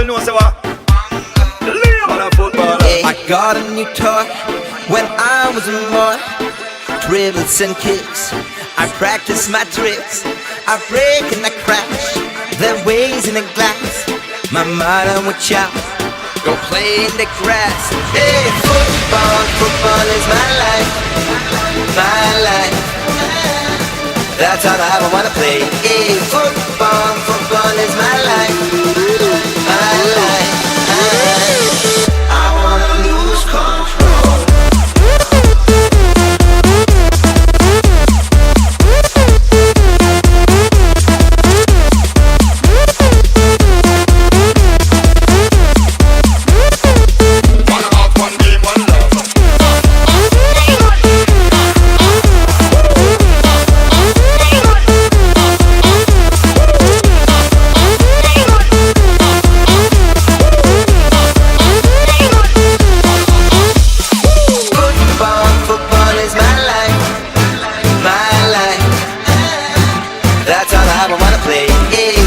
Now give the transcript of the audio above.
me know say what? I got a new toy when I was a boy. Dribbles and kicks, I practice my tricks. I break and I crash, then waves in the glass. My mother would shout, go play in the grass. Hey, football, football is my life, my life. That's all I ever wanna play. Hey, football. I wanna play. Yeah.